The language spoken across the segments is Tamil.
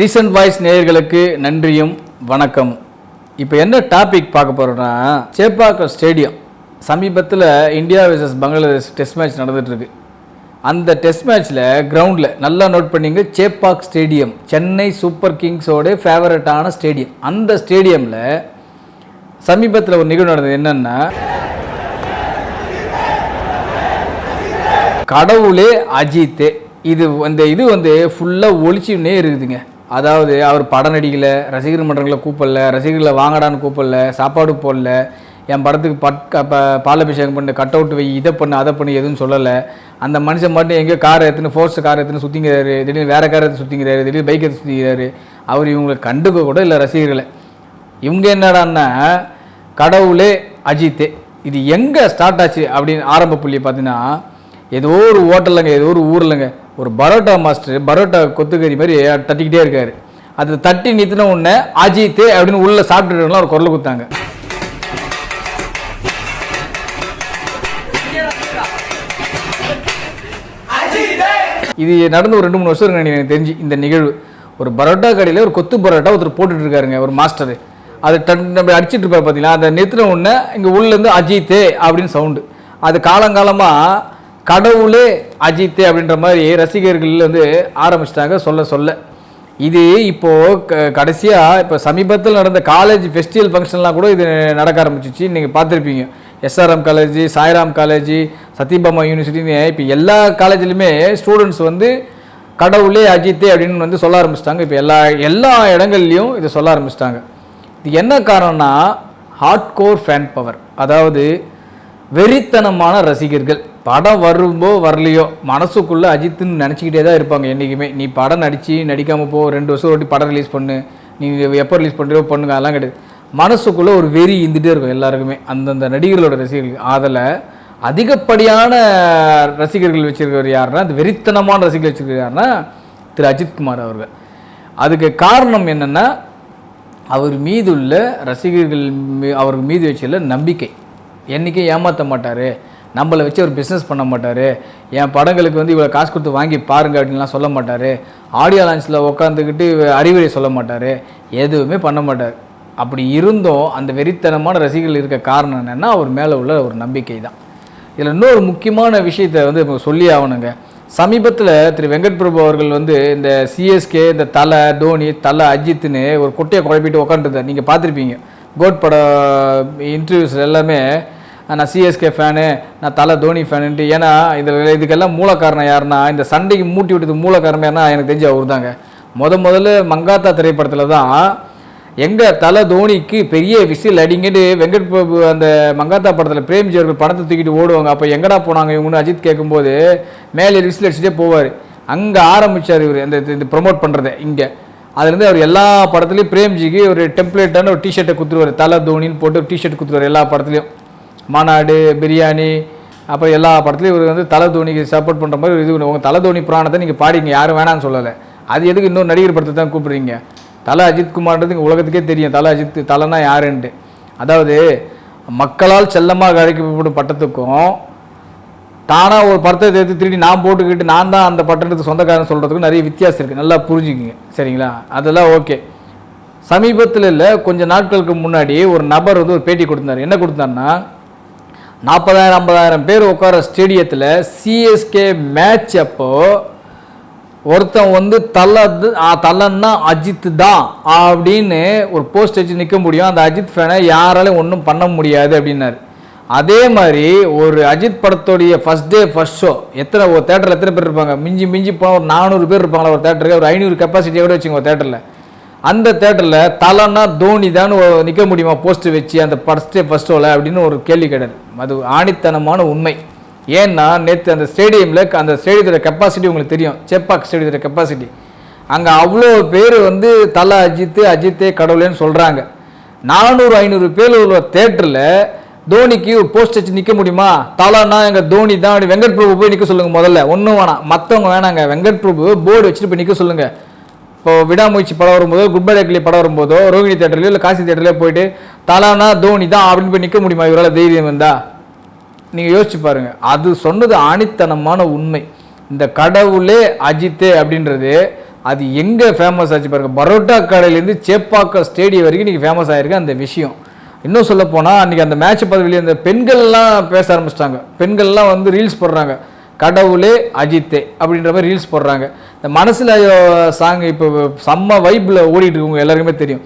ரீசன்ட் வாய்ஸ் நேயர்களுக்கு நன்றியும் வணக்கம். இப்போ என்ன டாபிக் பார்க்க போகிறோன்னா சேப்பாக்கம் ஸ்டேடியம் சமீபத்தில் India versus Bangladesh test match நடந்துகிட்ருக்கு அந்த டெஸ்ட் மேட்ச்சில் கிரவுண்டில் நல்லா நோட் பண்ணிங்க சேப்பாக் ஸ்டேடியம் சென்னை சூப்பர் கிங்ஸோட ஃபேவரட்டான ஸ்டேடியம் அந்த ஸ்டேடியமில் சமீபத்தில் ஒரு நிகழ்வு நடந்தது என்னென்னா கடவுளே அஜித்தே. இது அந்த இது வந்து ஃபுல்லாக ஒளிச்சுன்னே இருக்குதுங்க. அதாவது அவர் படம் நடிக்கல ரசிகர் மன்றங்களை கூப்பிடல ரசிகர்களை வாங்கடான்னு கூப்பிடல சாப்பாடு போடல என் படத்துக்கு பட் பாலபிஷேகம் பண்ணு கட் அவுட் வை இதை பண்ணு அதை பண்ணு எதுவும் சொல்லலை. அந்த மனுஷன் மட்டும் எங்கேயோ கார் எடுத்துன்னு ஃபோர்ஸ் கார் எடுத்துன்னு சுற்றிங்கிறாரு திடீர்னு வேறு கார் எடுத்து சுற்றிங்கிறாரு திடீர்னு பைக் எடுத்து சுற்றிக்கிறாரு அவர் இவங்களை கண்டுக்க கூட இல்லை ரசிகர்களை. இவங்க என்னடான்னா கடவுளே அஜித்தே இது எங்கே ஸ்டார்ட் ஆச்சு அப்படின்னு ஆரம்ப புள்ளி பார்த்தீங்கன்னா ஏதோ ஒரு ஹோட்டலுங்க ஏதோ ஒரு ஊர்லங்க ஒரு பரோட்டா மாஸ்டர் பரோட்டா கொத்துக்கறி மாதிரி தட்டிக்கிட்டே இருக்கார். அது தட்டி நிறுத்தின உடனே அஜித் அப்படின்னு உள்ளே சாப்பிட்டுலாம் ஒரு குரல் கொடுத்தாங்க. இது நடந்து ஒரு ரெண்டு மூணு வருஷம் இருக்கு எனக்கு தெரிஞ்சு இந்த நிகழ்வு. ஒரு பரோட்டா கடையில் ஒரு கொத்து பரோட்டா ஒருத்தர் போட்டுட்டு இருக்காருங்க ஒரு மாஸ்டர். அது டன் நம்ம அடிச்சிட்டு இருப்பார் பார்த்தீங்களா அதை நிறுத்தின உடனே இங்கே உள்ளேருந்து அஜித்தே அப்படின்னு சவுண்டு அது காலங்காலமாக கடவுளே அஜித்தே அப்படின்ற மாதிரி ரசிகர்கள் வந்து ஆரம்பிச்சிட்டாங்க சொல்ல சொல்ல. இது இப்போது க கடைசியாக இப்போ சமீபத்தில் நடந்த காலேஜ் ஃபெஸ்டிவல் ஃபங்க்ஷன்லாம் கூட இது நடக்க ஆரம்பிச்சிச்சு. நீங்கள் பார்த்துருப்பீங்க. SRM college Sairam college Sathyabama யூனிவர்சிட்டின்னு இப்போ எல்லா காலேஜ்லையுமே ஸ்டூடெண்ட்ஸ் வந்து கடவுளே அஜித்தே அப்படின்னு வந்து சொல்ல ஆரம்பிச்சிட்டாங்க. இப்போ எல்லா எல்லா இடங்கள்லையும் இதை சொல்ல ஆரம்பிச்சிட்டாங்க. இது என்ன காரணம்னா ஹார்ட் கோர் ஃபேன் பவர் அதாவது வெறித்தனமான ரசிகர்கள். படம் வரும்போ வரலையோ மனசுக்குள்ளே அஜித்துன்னு நினச்சிக்கிட்டே தான் இருப்பாங்க என்றைக்குமே நீ படம் நடித்து நடிக்காமல் போ ரெண்டு வருஷம் ஓட்டி படம் ரிலீஸ் பண்ணு நீ எப்போ ரிலீஸ் பண்ணுறியோ பண்ணுங்க அதெல்லாம் கிடையாது. மனசுக்குள்ளே ஒரு வெறி இருந்துகிட்டே இருக்கும் எல்லாருக்குமே அந்தந்த நடிகர்களோட ரசிகர்கள். அதில் அதிகப்படியான ரசிகர்கள் வச்சுருக்கவர் யாருன்னா அந்த வெறித்தனமான ரசிகர்கள் வச்சிருக்கிறது யாருன்னா திரு அஜித்குமார் அவர்கள். அதுக்கு காரணம் என்னென்னா அவர் மீது உள்ள ரசிகர்கள் மீ- அவர் மீது வச்சுள்ள நம்பிக்கை. என்றைக்கும் ஏமாற்ற மாட்டார். நம்மளை வச்சு அவர் பிஸ்னஸ் பண்ண மாட்டார். என் படங்களுக்கு வந்து இவ்வளோ காசு கொடுத்து வாங்கி பாருங்க அப்படின்லாம் சொல்ல மாட்டார். ஆடியோ லான்ச்சில் உட்காந்துக்கிட்டு அறிவுரை சொல்ல மாட்டார். எதுவுமே பண்ண மாட்டார். அப்படி இருந்தும் அந்த வெறித்தனமான ரசிகர்கள் இருக்க காரணம் என்னென்னா அவர் மேலே உள்ள ஒரு நம்பிக்கை தான். இதில் இன்னொரு முக்கியமான விஷயத்தை வந்து இப்போ சொல்லி ஆகணுங்க. சமீபத்தில் திரு வெங்கட் பிரபு அவர்கள் வந்து இந்த சிஎஸ்கே இந்த தலை தோனி தலை அஜித்னு ஒரு குட்டையை குழப்பிட்டு உட்காந்துருந்தார் நீங்கள் பார்த்துருப்பீங்க. கோட் பட இன்டர்வியூஸ் எல்லாமே நான் சிஎஸ்கே ஃபேனு நான் தலை தோனி ஃபேனுன்ட்டு ஏன்னா இதில் இதுக்கெல்லாம் மூல காரணம் யாருன்னா இந்த சண்டைக்கு மூட்டி விட்டது மூல காரணம் யாருன்னா எனக்கு தெரிஞ்ச அவர் தாங்க முத முதல்ல மங்காத்தா திரைப்படத்தில் தான் எங்கள் தலை தோனிக்கு பெரிய விசில் அடிங்கிட்டு வெங்கட் பிரபு அந்த மங்காத்தா படத்தில் பிரேம்ஜி அவர்கள் பணத்தை தூக்கிட்டு ஓடுவாங்க. அப்போ எங்கடா போனாங்க இவங்கன்னு அஜித் கேட்கும்போது மேலே விசில் அடிச்சுட்டே போவார். அங்கே ஆரம்பிச்சார் இவர் அந்த இது ப்ரொமோட் பண்ணுறதை இங்கே. அதுலேருந்து அவர் எல்லா படத்துலையும் பிரேம்ஜிக்கு ஒரு டெம்ப்ளேட்டான ஒரு டிஷர்ட்டை கொடுத்துருவார். தலை தோனின்னு போட்டு ஒரு டிஷர்ட் கொடுத்துருவார் எல்லா படத்துலையும். மாநாடு பிரியாணி அப்புறம் எல்லா படத்துலையும் இவர் வந்து தலை தோனிக்கு சப்போர்ட் பண்ணுற மாதிரி இது உங்கள் தலை தோனி புராணத்தை நீங்கள் பாடிங்க யாரும் வேணாம்னு சொல்லலை. அது எதுக்கு இன்னொரு நடிகர் படத்தை தான் கூப்பிடுறீங்க? தலை அஜித் குமார்ன்றது இங்கே உலகத்துக்கே தெரியும். தலை அஜித் தலைனா யாருன்ட்டு. அதாவது மக்களால் செல்லமாக அழைக்கப்படும் பட்டத்துக்கும் தானாக ஒரு படத்தை எடுத்து திருடி நான் போட்டுக்கிட்டு நான் தான் அந்த பட்டத்துக்கு சொந்தக்காரன் சொல்கிறதுக்கும் நிறைய வித்தியாசம் இருக்குது நல்லா புரிஞ்சுக்குங்க. சரிங்களா? அதெல்லாம் ஓகே. சமீபத்தில் இல்லை கொஞ்சம் நாட்களுக்கு முன்னாடி ஒரு நபர் வந்து ஒரு பேட்டி கொடுத்தாரு. என்ன கொடுத்தாருன்னா நாற்பதாயிரம் ஐம்பதாயிரம் பேர் உட்கார ஸ்டேடியத்தில் சிஎஸ்கே மேட்ச் அப்போ ஒருத்தன் வந்து தள்ளது தள்ளன்னா அஜித் தான் அப்படின்னு ஒரு போஸ்ட் வச்சு நிற்க முடியும். அந்த அஜித் ஃபேனை யாராலையும் ஒன்றும் பண்ண முடியாது அப்படின்னாரு. அதே மாதிரி ஒரு அஜித் படத்துடைய ஃபஸ்ட் டே ஃபஸ்ட் ஷோ எத்தனை ஒரு தேட்டரில் எத்தனை பேர் இருப்பாங்க? மிஞ்சி மிஞ்சி போனால் ஒரு நானூறு பேர் இருப்பாங்களா ஒரு தேட்டருக்கு ஒரு ஐநூறு கெப்பாசிட்டியோட வச்சுங்க ஒரு தேட்டரில் அந்த தேட்டரில் தலைன்னா தோனி தான் நிற்க முடியுமா? போஸ்ட் வச்சு அந்த ஃபர்ஸ்ட் ஃபஸ்ட் ஷோவில் அப்படின்னு ஒரு கேள்வி கேட்டார் அது ஆணித்தனமான உண்மை. ஏன்னா நேற்று அந்த ஸ்டேடியமில் அந்த ஸ்டேடியத்தோட கெப்பாசிட்டி உங்களுக்கு தெரியும். சேப்பாக் ஸ்டேடியத்தோட கெப்பாசிட்டி அங்கே அவ்வளோ பேர் வந்து தலை அஜித்து அஜித்தே கடவுளேன்னு சொல்கிறாங்க நானூறு ஐநூறு பேர் உள்ள தேட்டரில் தோனிக்கு ஒரு போஸ்ட் வச்சு நிற்க முடியுமா? தலைன்னா எங்கள் தோனி தான் அப்படி வெங்கட் பிரபு போய் நிற்க சொல்லுங்கள் முதல்ல. ஒன்றும் வேணாம். மற்றவங்க வேணாங்க. வெங்கட் பிரபு போர்டு வச்சுட்டு போய் நிற்க சொல்லுங்கள் இப்போ விடாமுயற்சி படம் வரும்போதோ குட் பை டக்லி படம் வரும்போதோ ரோஹிணி தேட்டர்லையோ இல்லை காசி தேட்டர்லையோ போயிட்டு தலானா தோனி தான் அப்படின்னு போய் நிற்க முடியுமா? இவரால் தைரியம் இருந்தா நீங்கள் யோசிச்சு பாருங்க. அது சொன்னது ஆணித்தனமான உண்மை. இந்த கடவுளே அஜித்தே அப்படின்றது அது எங்கே ஃபேமஸ் ஆச்சு பாருங்க. பரோட்டா கடையிலேருந்து சேப்பாக்கம் ஸ்டேடியம் வரைக்கும் இன்றைக்கி ஃபேமஸ் ஆகிருக்கு அந்த விஷயம். இன்னும் சொல்ல போனால் அன்றைக்கி அந்த மேட்ச் பதவியில் அந்த பெண்கள்லாம் பேச ஆரம்பிச்சிட்டாங்க. பெண்கள்லாம் வந்து ரீல்ஸ் போடுறாங்க. கடவுளே அஜித்தே அப்படின்ற மாதிரி ரீல்ஸ் போடுறாங்க. இந்த மனசில் சாங் இப்போ செம்ம வைப்பில் ஓடிட்டு இருக்கவங்க எல்லாருக்குமே தெரியும்.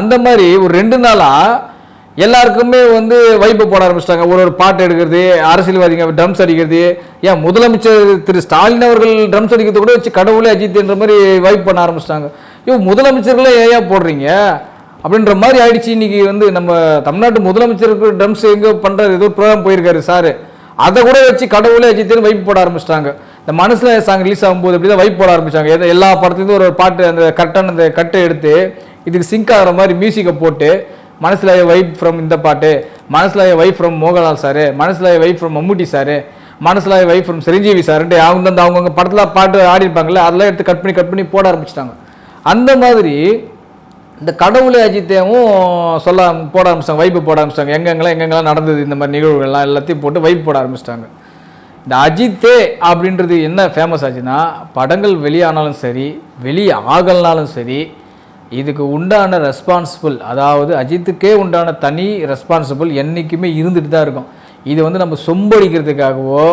அந்த மாதிரி ஒரு ரெண்டு நாளாக எல்லாருக்குமே வந்து வைப்பு போட ஆரம்பிச்சிட்டாங்க. ஒரு ஒரு பாட்டு எடுக்கிறது அரசியல்வாதிங்க ட்ரம்ஸ் அடிக்கிறது. ஏன் முதலமைச்சர் திரு ஸ்டாலின் அவர்கள் ட்ரம்ஸ் அடிக்கிறது கூட வச்சு கடவுளே அஜித்ன்ற மாதிரி வைப் பண்ண ஆரம்பிச்சிட்டாங்க. ஐயோ முதலமைச்சர்களே ஏன் போடுறீங்க? அப்படின்ற மாதிரி ஆயிடுச்சு. இன்னைக்கு வந்து நம்ம தமிழ்நாட்டு முதலமைச்சருக்கு ட்ரம்ஸ் எங்கே பண்ணுறாரு ஏதோ ப்ரோக்ராம் போயிருக்காரு சார். அதை கூட வச்சு கடவுளே அஜித்துன்னு வைப் போட ஆரம்பிச்சிட்டாங்க. இந்த மனசில் சாங் ரிலீஸ் ஆகும்போது அப்படி தான் வைப் போட ஆரம்பிச்சாங்க. எத- எல்லா படத்துலேருந்து ஒரு பாட்டு அந்த கரெக்டான அந்த கட்டை எடுத்து இதுக்கு சிங்க் ஆகிற மாதிரி மியூசிக்கை போட்டு மனசில் வைப் ஃப்ரம் இந்த பாட்டு மனசில் வைப் ஃப்ரம் மோகன்லால் சார் மனசில் வைப் ஃப்ரம் மம்முட்டி சார் மனசில் வைப் ஃப்ரம் சிரஞ்சீவி சார்ன்ட்டு அவங்க அந்த அவங்கவுங்க படத்தில் பாட்டு ஆடி இருப்பாங்கல்ல அதெல்லாம் எடுத்து கட் பண்ணி கட் பண்ணி போட ஆரம்பிச்சிட்டாங்க. அந்த மாதிரி இந்த கடவுளை அஜித்தேவும் சொல்ல போட ஆரம்பிச்சிட்டாங்க வைப்பு போட ஆரம்பிச்சிட்டாங்க எங்கெங்கெல்லாம் எங்கெங்கெல்லாம் நடந்தது இந்த மாதிரி நிகழ்வுகள்லாம் எல்லாத்தையும் போட்டு வைப்பு போட ஆரம்பிச்சிட்டாங்க. இந்த அஜித்தே அப்படின்றது என்ன ஃபேமஸ் ஆச்சுன்னா படங்கள் வெளியானாலும் சரி வெளியே ஆகலனாலும் சரி இதுக்கு உண்டான ரெஸ்பான்சிபிள் அதாவது அஜித்துக்கே உண்டான தனி ரெஸ்பான்சிபிள் என்றைக்குமே இருந்துட்டு தான் இருக்கும். இது வந்து நம்ம சொம்படிக்கிறதுக்காகவோ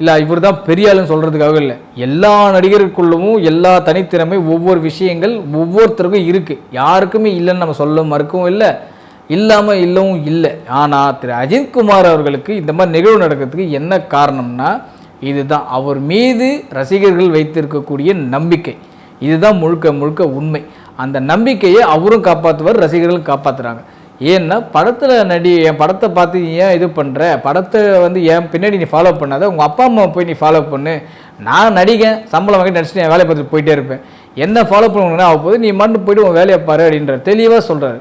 இல்லை இவர் தான் பெரிய ஆளுன்னு சொல்கிறதுக்காகவோ இல்லை. எல்லா நடிகருக்குள்ளவும் எல்லா தனித்திறமை ஒவ்வொரு விஷயங்கள் ஒவ்வொருத்தருக்கும் இருக்குது யாருக்குமே இல்லைன்னு நம்ம சொல்ல மறுக்கவும் இல்லை இல்லாமல் இல்லவும் இல்லை. ஆனால் திரு அஜித்குமார் அவர்களுக்கு இந்த மாதிரி நிகழ்வு நடக்கிறதுக்கு என்ன காரணம்னா இதுதான். அவர் மீது ரசிகர்கள் வைத்திருக்கக்கூடிய நம்பிக்கை. இதுதான் முழுக்க முழுக்க உண்மை. அந்த நம்பிக்கையை அவரும் காப்பாற்றுவார் ரசிகர்களும் காப்பாற்றுறாங்க ஏன்னா படத்தில் நடி என் படத்தை பார்த்து நீ ஏன் இது பண்ணுற படத்தை வந்து என் பின்னாடி நீ ஃபாலோ பண்ணாத உங்கள் அப்பா அம்மா போய் நீ ஃபாலோ பண்ணு. நான் நடிகன் சம்பளம் வாங்கி நடிச்சுட்டு என் வேலையை பார்த்துட்டு போயிட்டே இருப்பேன். என்ன ஃபாலோ பண்ணணும்னா போது நீ மட்டும் போய்ட்டு உன் வேலையை பாரு அப்படின்ற தெளிவாக சொல்கிறாரு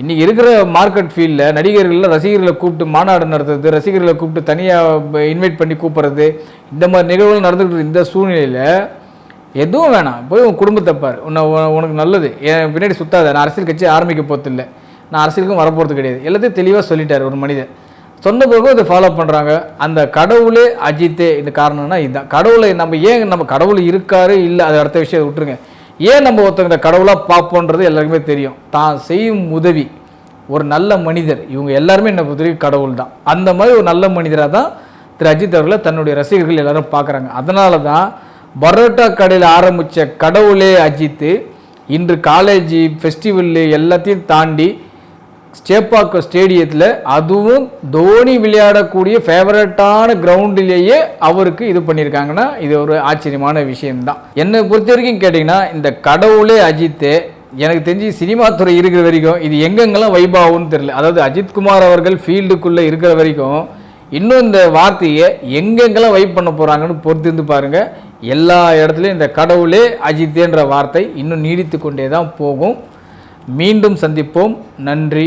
இன்றைக்கி இருக்கிற மார்க்கெட் ஃபீல்டில் நடிகர்களில் ரசிகர்களை கூப்பிட்டு மாநாடு நடத்துறது ரசிகர்களை கூப்பிட்டு தனியாக இன்வைட் பண்ணி கூப்பிட்றது இந்த மாதிரி நிகழ்வுகள் நடந்துக்கிட்டு இந்த சூழ்நிலையில் எதுவும் வேணாம். போய் உன் குடும்பத்தை பாரு. உன்னை உனக்கு நல்லது. என் பின்னாடி சுத்தாத. நான் அரசியல் கட்சி ஆரம்பிக்க போகிறதில்ல நான் அரசியலுக்கும் வரப்போகிறது கிடையாது. எல்லாத்தையும் தெளிவாக சொல்லிட்டார் ஒரு மனிதன். சொன்ன பிறகு அதை ஃபாலோ பண்ணுறாங்க அந்த கடவுளே அஜித்தே. இந்த காரணம்னா இதுதான் கடவுளை நம்ம ஏன் நம்ம கடவுள் இருக்காரு இல்லை அது அடுத்த விஷயத்தை விட்டுருங்க. ஏன் நம்ம ஒருத்தங்க கடவுளாக பார்ப்போன்றது எல்லாருக்குமே தெரியும். தான் செய்யும் உதவி ஒரு நல்ல மனிதர். இவங்க எல்லாருமே என்னை பொறுத்தவரைக்கும் கடவுள் தான். அந்த மாதிரி ஒரு நல்ல மனிதராக தான் திரு அஜித் அவர்களை தன்னுடைய ரசிகர்கள் எல்லாரும் பார்க்குறாங்க. அதனால தான் பரோட்டா கடையில் ஆரம்பித்த கடவுளே அஜித்து இன்று காலேஜ் ஃபெஸ்டிவல்லு எல்லாத்தையும் தாண்டி சேப்பாக்கம் ஸ்டேடியத்தில் அதுவும் தோனி விளையாடக்கூடிய ஃபேவரட்டான கிரவுண்டிலேயே அவருக்கு இது பண்ணியிருக்காங்கன்னா இது ஒரு ஆச்சரியமான விஷயம்தான். என்னை பொறுத்த வரைக்கும் கேட்டிங்கன்னா இந்த கடவுளே அஜித்து எனக்கு தெரிஞ்சு சினிமா துறை இருக்கிற வரைக்கும் இது எங்கெங்கெல்லாம் வைபாகும்னு தெரியல. அதாவது அஜித்குமார் அவர்கள் ஃபீல்டுக்குள்ளே இருக்கிற வரைக்கும் இன்னும் இந்த வார்த்தையை எங்கெங்கெல்லாம் வைப் பண்ண போகிறாங்கன்னு பொறுத்திருந்து பாருங்க. எல்லா இடத்துலையும் இந்த கடவுளே அஜித்தேன்ற வார்த்தை இன்னும் நீடித்து கொண்டே தான் போகும். மீண்டும் சந்திப்போம். நன்றி.